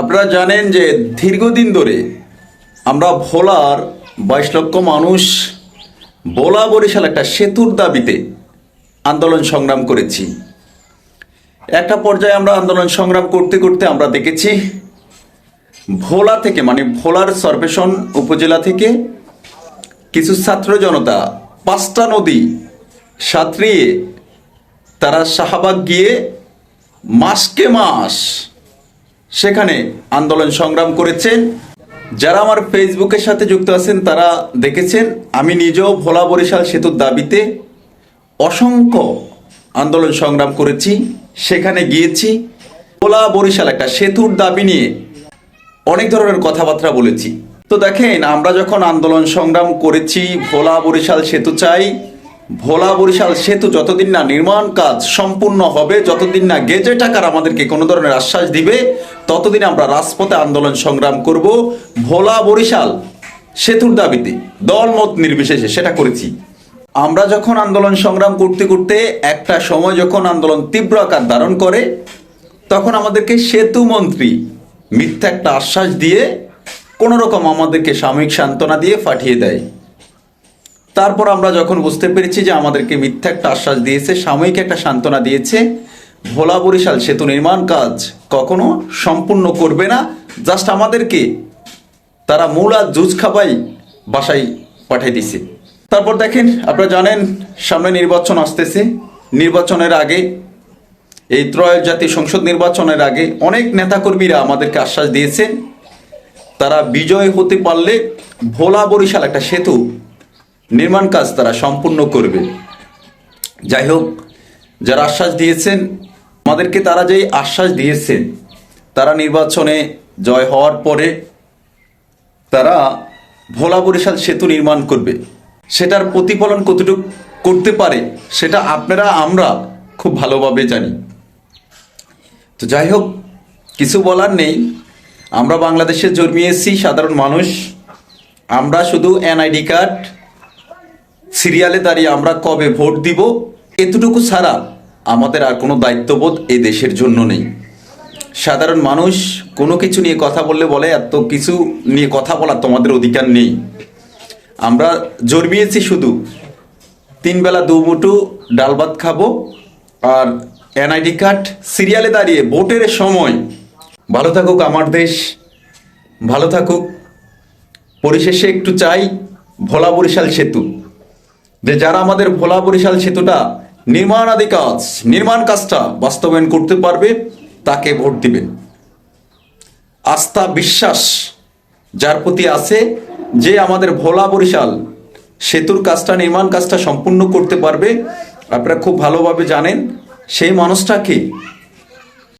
আপনারা জানেন যে দীর্ঘদিন ধরে আমরা ভোলার বাইশ লক্ষ মানুষ ভোলা বরিশাল একটা সেতুর দাবিতে আন্দোলন সংগ্রাম করেছি। একটা পর্যায়ে আমরা আন্দোলন সংগ্রাম করতে করতে আমরা দেখেছি ভোলা থেকে মানে ভোলার সরপেশন উপজেলা থেকে কিছু ছাত্র জনতা পাঁচটা নদী সাঁতরিয়ে তারা শাহবাগ গিয়ে মাসকে মাস সেখানে আন্দোলন সংগ্রাম করেছেন। যারা আমার ফেসবুকের সাথে যুক্ত আছেন, তারা দেখেছেন, আমি নিজেও ভোলা বরিশাল সেতুর দাবিতে অসংখ্য আন্দোলন সংগ্রাম করেছি, সেখানে গিয়েছি। ভোলা বরিশাল একটা সেতুর দাবি নিয়ে অনেক ধরনের কথাবার্তা বলেছি। তো দেখেন, আমরা যখন আন্দোলন সংগ্রাম করেছি, ভোলা বরিশাল সেতু চাই ভোলা বরিশাল সেতু যতদিন না নির্মাণ কাজ সম্পূর্ণ হবে, যতদিন না গেজে টাকার আমাদেরকে কোনো ধরনের আশ্বাস দিবে, ততদিন আমরা রাজপথে আন্দোলন সংগ্রাম করব। ভোলা বরিশাল সেতুর দাবিতে, দলমত নির্বিশেষে, সেটা করেছি। আমরা যখন আন্দোলন সংগ্রাম করতে করতে একটা সময় যখন আন্দোলন তীব্র আকার ধারণ করে, তখন আমাদেরকে সেতু মন্ত্রী মিথ্যা একটা আশ্বাস দিয়ে কোনো রকম আমাদেরকে সাময়িক সান্ত্বনা দিয়ে পাঠিয়ে দেয়। তারপর আমরা যখন বুঝতে পেরেছি যে আমাদেরকে মিথ্যা একটা আশ্বাস দিয়েছে, সাময়িক একটা সান্ত্বনা দিয়েছে, ভোলা বরিশাল সেতু নির্মাণ কাজ কখনো সম্পূর্ণ করবে না। জাস্ট আমাদেরকে তারা মূল আর জুজ খাবাই বাসায় পাঠিয়ে দিছে তারপর দেখেন, আপনারা জানেন, সামনে নির্বাচন আসতেছে। নির্বাচনের আগে, এই ত্রয় জাতীয় সংসদ নির্বাচনের আগে অনেক নেতাকর্মীরা আমাদেরকে আশ্বাস দিয়েছেন, তারা বিজয় হতে পারলে ভোলা বরিশাল একটা সেতু নির্মাণ কাজ তারা সম্পূর্ণ করবে। যাই হোক, যারা আশ্বাস দিয়েছেন, আমাদেরকে তারা যেই আশ্বাস দিয়েছেন, তারা নির্বাচনে জয় হওয়ার পরে তারা ভোলা বরিশাল সেতু নির্মাণ করবে। সেটার প্রতিফলন কতটুকু করতে পারে, সেটা আপনারা, আমরা খুব ভালোভাবে জানি। তো যাই হোক, কিছু বলার নেই। আমরা বাংলাদেশে জন্মিয়েছি, সাধারণ মানুষ। আমরা শুধু এনআইডি কার্ড সিরিয়ালে দাঁড়িয়ে আমরা কবে ভোট দিব, এতটুকু ছাড়া আমাদের আর কোনো দায়িত্ববোধ এ দেশের জন্য নেই। সাধারণ মানুষ কোনো কিছু নিয়ে কথা বললে বলে এত কিছু নিয়ে কথা বলার তোমাদের অধিকার নেই। আমরা জন্মিয়েছি শুধু তিন বেলা দু মুঠো ডাল ভাত খাব আর এনআইডি কার্ড। সিরিয়ালে দাঁড়িয়ে ভোটের সময় ভালো থাকুক আমার দেশ, ভালো থাকুক। পরিশেষে একটু চাই, ভোলা বরিশাল সেতু। যে যারা আমাদের ভোলা বরিশাল সেতুটা নির্মাণাদি কাজ নির্মাণ কাজটা বাস্তবায়ন করতে পারবে, তাকে ভোট দিবেন। আস্থা বিশ্বাস যার প্রতি আছে যে আমাদের ভোলা বরিশাল সেতুর কাজটা, নির্মাণ কাজটা সম্পূর্ণ করতে পারবে, আপনারা খুব ভালোভাবে জানেন, সেই মানুষটাকে